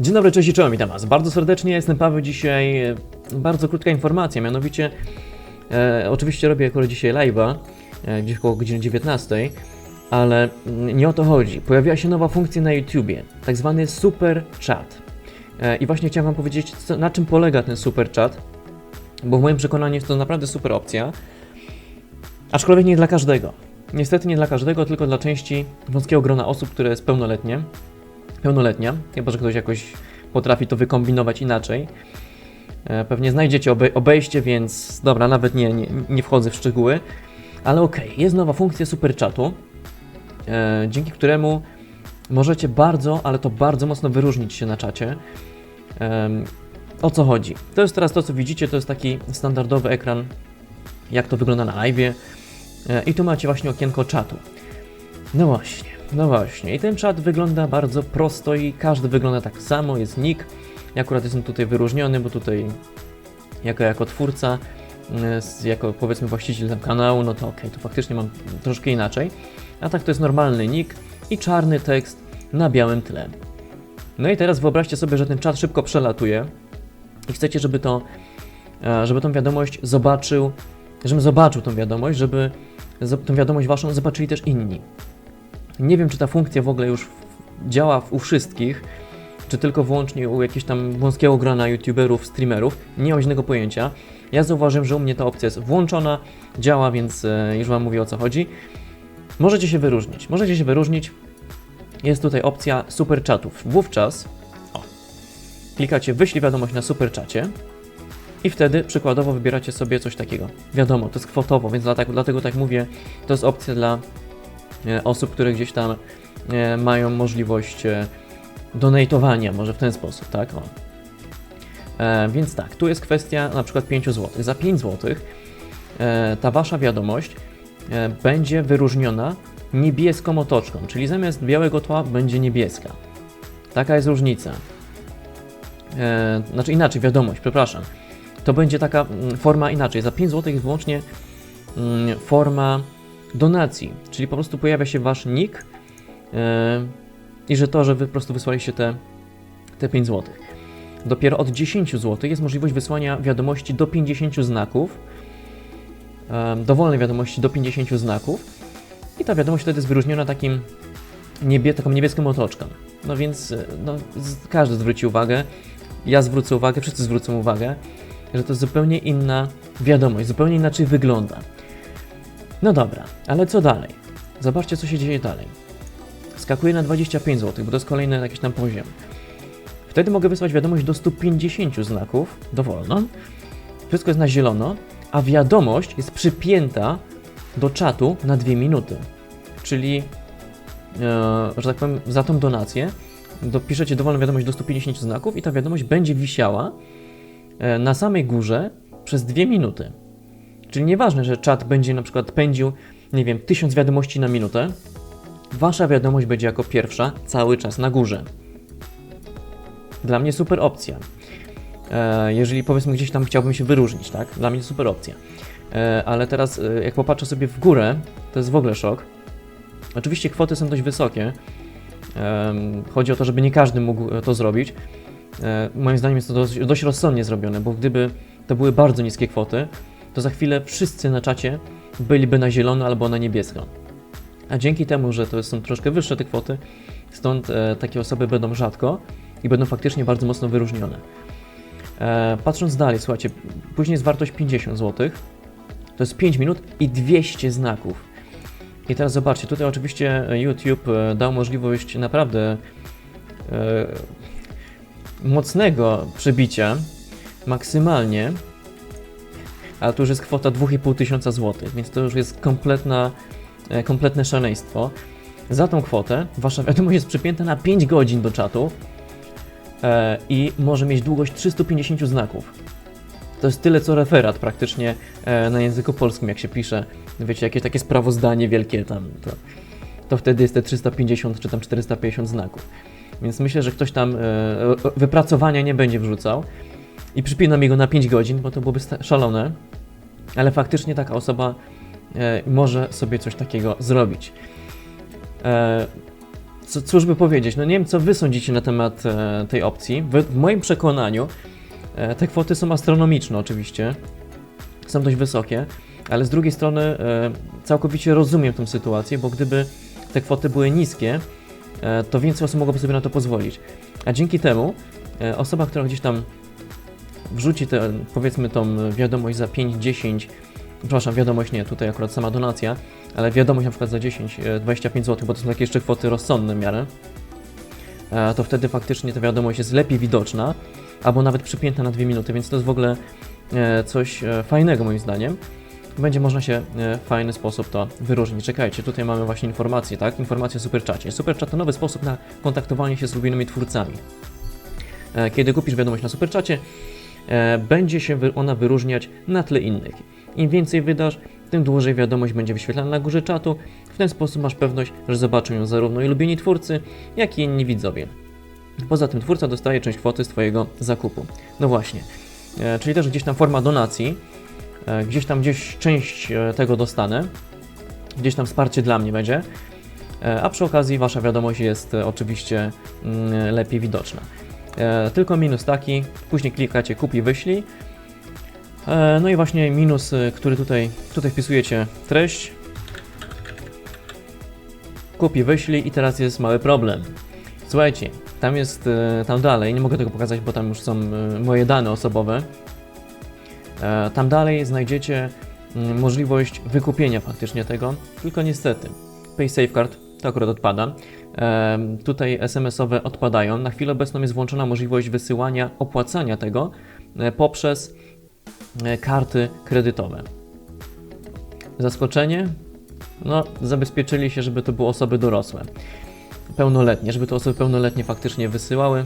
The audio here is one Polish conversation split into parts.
Dzień dobry, cześć i czołem, witam Was bardzo serdecznie, jestem Paweł, dzisiaj e, bardzo krótka informacja, mianowicie e, oczywiście robię akurat dzisiaj live'a, e, gdzieś około godziny 19, ale mm, nie o to chodzi. Pojawiła się nowa funkcja na YouTubie, tak zwany Super Chat. E, I właśnie chciałem Wam powiedzieć, co, na czym polega ten Super Chat, bo w moim przekonaniu jest to naprawdę super opcja, aczkolwiek nie dla każdego. Niestety nie dla każdego, tylko dla części wąskiego grona osób, które jest pełnoletnie, pełnoletnia, chyba że ktoś jakoś potrafi to wykombinować inaczej. E, Pewnie znajdziecie obe obejście, więc dobra, nawet nie, nie, nie wchodzę w szczegóły. Ale okej, jest nowa funkcja super chatu, e, dzięki któremu możecie bardzo, ale to bardzo mocno wyróżnić się na czacie. O co chodzi? To jest teraz to, co widzicie, to jest taki standardowy ekran, jak to wygląda na live. E, I tu macie właśnie okienko czatu. No właśnie, no właśnie. I ten czat wygląda bardzo prosto i każdy wygląda tak samo. Jest nick. Ja akurat jestem tutaj wyróżniony, bo tutaj jako, jako twórca, s- jako powiedzmy właściciel kanału, no to okej, to faktycznie mam troszkę inaczej. A tak to jest normalny nick i czarny tekst na białym tle. No i teraz wyobraźcie sobie, że ten czat szybko przelatuje i chcecie, żeby to, e, żeby tą wiadomość zobaczył, żebym zobaczył tą wiadomość, żeby tą wiadomość waszą zobaczyli też inni. Nie wiem, czy ta funkcja w ogóle już działa u wszystkich, czy tylko wyłącznie u jakiegoś tam wąskiego grona youtuberów, streamerów. Nie mam żadnego pojęcia. Ja zauważyłem, że u mnie ta opcja jest włączona, działa, więc e, już Wam mówię o co chodzi. Możecie się wyróżnić. Możecie się wyróżnić. Jest tutaj opcja super chatów. Wówczas o, klikacie wyślij wiadomość na super czacie i wtedy przykładowo wybieracie sobie coś takiego. Wiadomo, to jest kwotowo, więc dlatego, dlatego tak mówię, to jest opcja dla osób, które gdzieś tam e, mają możliwość e, donatowania, może w ten sposób, tak? O. E, więc tak, tu jest kwestia na przykład 5 zł. Za 5 zł e, ta wasza wiadomość e, będzie wyróżniona niebieską otoczką, czyli zamiast białego tła będzie niebieska. Taka jest różnica. E, znaczy inaczej, wiadomość, przepraszam. To będzie taka mm, forma inaczej. Za 5 zł jest wyłącznie mm, forma donacji, czyli po prostu pojawia się wasz nick e, i że to, że wy po prostu wysłaliście te, te 5 zł. Dopiero od 10 zł jest możliwość wysłania wiadomości do 50 znaków, e, dowolnej wiadomości do 50 znaków i ta wiadomość wtedy jest wyróżniona takim niebie, taką niebieską otoczką. No więc e, no, każdy zwróci uwagę, ja zwrócę uwagę, wszyscy zwrócą uwagę, że to jest zupełnie inna wiadomość, zupełnie inaczej wygląda. No dobra, ale co dalej? Zobaczcie, co się dzieje dalej. Skakuję na 25 zł, bo to jest kolejny jakiś tam poziom. Wtedy mogę wysłać wiadomość do 150 znaków, dowolną. Wszystko jest na zielono, a wiadomość jest przypięta do czatu na 2 minuty. Czyli, e, że tak powiem, za tą donację dopiszecie dowolną wiadomość do 150 znaków i ta wiadomość będzie wisiała e, na samej górze przez 2 minuty. Czyli nieważne, że czat będzie na przykład pędził, nie wiem, 1000 wiadomości na minutę, wasza wiadomość będzie jako pierwsza cały czas na górze. Dla mnie super opcja. E, jeżeli powiedzmy gdzieś tam chciałbym się wyróżnić, tak? Dla mnie super opcja. E, ale teraz, e, jak popatrzę sobie w górę, to jest w ogóle szok. Oczywiście kwoty są dość wysokie. Chodzi o to, żeby nie każdy mógł to zrobić. Moim zdaniem jest to dość, dość rozsądnie zrobione, bo gdyby to były bardzo niskie kwoty, to za chwilę wszyscy na czacie byliby na zielono albo na niebiesko. A dzięki temu, że to są troszkę wyższe te kwoty, stąd e, takie osoby będą rzadko i będą faktycznie bardzo mocno wyróżnione. E, patrząc dalej, słuchajcie, później jest wartość 50 zł, to jest 5 minut i 200 znaków. I teraz zobaczcie, tutaj oczywiście YouTube e, dał możliwość naprawdę e, mocnego przebicia, maksymalnie, ale to już jest kwota 2,5 tysiąca złotych, więc to już jest kompletna, e, kompletne szaleństwo. Za tą kwotę wasza wiadomość jest przypięta na 5 godzin do czatu e, i może mieć długość 350 znaków. To jest tyle co referat praktycznie e, na języku polskim, jak się pisze, wiecie, jakieś takie sprawozdanie wielkie tam, to, to wtedy jest te 350 czy tam 450 znaków. Więc myślę, że ktoś tam wypracowania nie będzie wrzucał i przypinam jego na 5 godzin, bo to byłoby szalone, ale faktycznie taka osoba e, może sobie coś takiego zrobić. E, co, cóż by powiedzieć, no nie wiem, co wy sądzicie na temat e, tej opcji. W, w moim przekonaniu e, te kwoty są astronomiczne oczywiście, są dość wysokie, ale z drugiej strony e, całkowicie rozumiem tę sytuację, bo gdyby te kwoty były niskie, e, to więcej osób mogłoby sobie na to pozwolić. A dzięki temu e, osoba, która gdzieś tam wrzuci tę, powiedzmy, tą wiadomość za 5, 10, przepraszam, wiadomość nie, tutaj akurat sama donacja, ale wiadomość na przykład za 10, e, 25 zł, bo to są takie jeszcze kwoty rozsądne w miarę, e, to wtedy faktycznie ta wiadomość jest lepiej widoczna, albo nawet przypięta na 2 minuty, więc to jest w ogóle e, coś e, fajnego moim zdaniem. Będzie można się w fajny sposób to wyróżnić. Czekajcie, tutaj mamy właśnie informację, tak? Informację o Superczacie. Superchat to nowy sposób na kontaktowanie się z lubionymi twórcami. Kiedy kupisz wiadomość na Superczacie, będzie się ona wyróżniać na tle innych. Im więcej wydasz, tym dłużej wiadomość będzie wyświetlana na górze czatu. W ten sposób masz pewność, że zobaczą ją zarówno i lubieni twórcy, jak i inni widzowie. Poza tym twórca dostaje część kwoty z Twojego zakupu. No właśnie, e, czyli też gdzieś tam forma donacji, e, gdzieś tam gdzieś część e, tego dostanę, gdzieś tam wsparcie dla mnie będzie, e, a przy okazji Wasza wiadomość jest e, oczywiście mm, lepiej widoczna. E, Tylko minus taki, później klikacie kup i wyślij. E, No i właśnie minus, e, który tutaj, tutaj wpisujecie treść. Kup i wyślij i teraz jest mały problem. Słuchajcie, tam jest, tam dalej, nie mogę tego pokazać, bo tam już są moje dane osobowe. Tam dalej znajdziecie mm, możliwość wykupienia faktycznie tego, tylko niestety PaySafeCard to akurat odpada. Tutaj SMS-owe odpadają. Na chwilę obecną jest włączona możliwość wysyłania, opłacania tego e, poprzez e, karty kredytowe. Zaskoczenie? No, zabezpieczyli się, żeby to były osoby dorosłe, pełnoletnie, żeby to osoby pełnoletnie faktycznie wysyłały.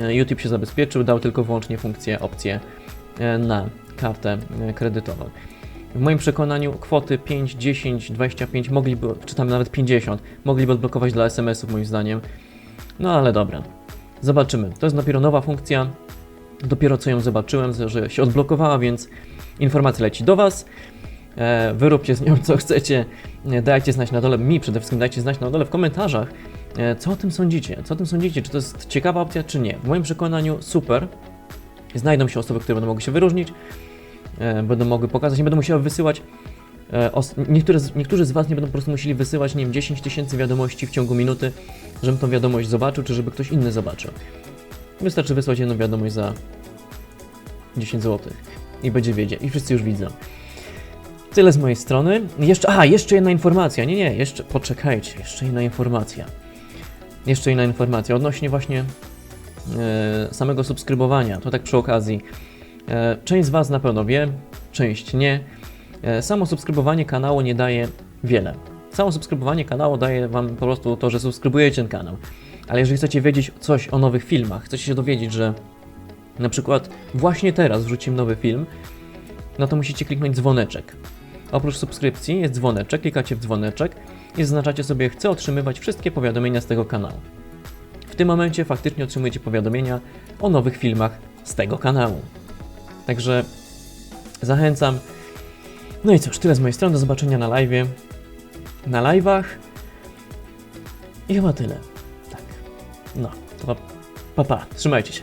E, YouTube się zabezpieczył, dał tylko wyłącznie funkcję, opcję na kartę kredytową. W moim przekonaniu kwoty 5, 10, 25 mogliby, czy tam nawet 50, mogliby odblokować dla SMS-ów moim zdaniem. No ale dobra. Zobaczymy. To jest dopiero nowa funkcja. Dopiero co ją zobaczyłem, że się odblokowała, więc informacja leci do Was. E, Wyróbcie z nią co chcecie. E, Dajcie znać na dole, mi przede wszystkim dajcie znać na dole w komentarzach, e, co o tym sądzicie. Co o tym sądzicie? Czy to jest ciekawa opcja, czy nie? W moim przekonaniu super. Znajdą się osoby, które będą mogły się wyróżnić, będą mogły pokazać, nie będą musiały wysyłać. e, Niektóre, niektórzy z Was nie będą po prostu musieli wysyłać, nie wiem, 10 tysięcy wiadomości w ciągu minuty, żebym tą wiadomość zobaczył, czy żeby ktoś inny zobaczył. Wystarczy wysłać jedną wiadomość za 10 zł i będzie wiedział, i wszyscy już widzą. Tyle z mojej strony. Jeszcze, a, jeszcze jedna informacja. Nie, nie, jeszcze, poczekajcie, jeszcze jedna informacja. Jeszcze inna informacja odnośnie właśnie e, samego subskrybowania. To tak przy okazji. E, część z Was na pewno wie, część nie. E, samo subskrybowanie kanału nie daje wiele. Samo subskrybowanie kanału daje Wam po prostu to, że subskrybujecie ten kanał. Ale jeżeli chcecie wiedzieć coś o nowych filmach, chcecie się dowiedzieć, że na przykład właśnie teraz wrzucimy nowy film, no to musicie kliknąć dzwoneczek. Oprócz subskrypcji jest dzwoneczek, klikacie w dzwoneczek i zaznaczacie sobie chcę otrzymywać wszystkie powiadomienia z tego kanału. W tym momencie faktycznie otrzymujecie powiadomienia o nowych filmach z tego kanału. Także zachęcam. No i cóż, tyle z mojej strony. Do zobaczenia na live. Na live'ach. I chyba tyle. Tak. No, to pa, pa, pa. Trzymajcie się.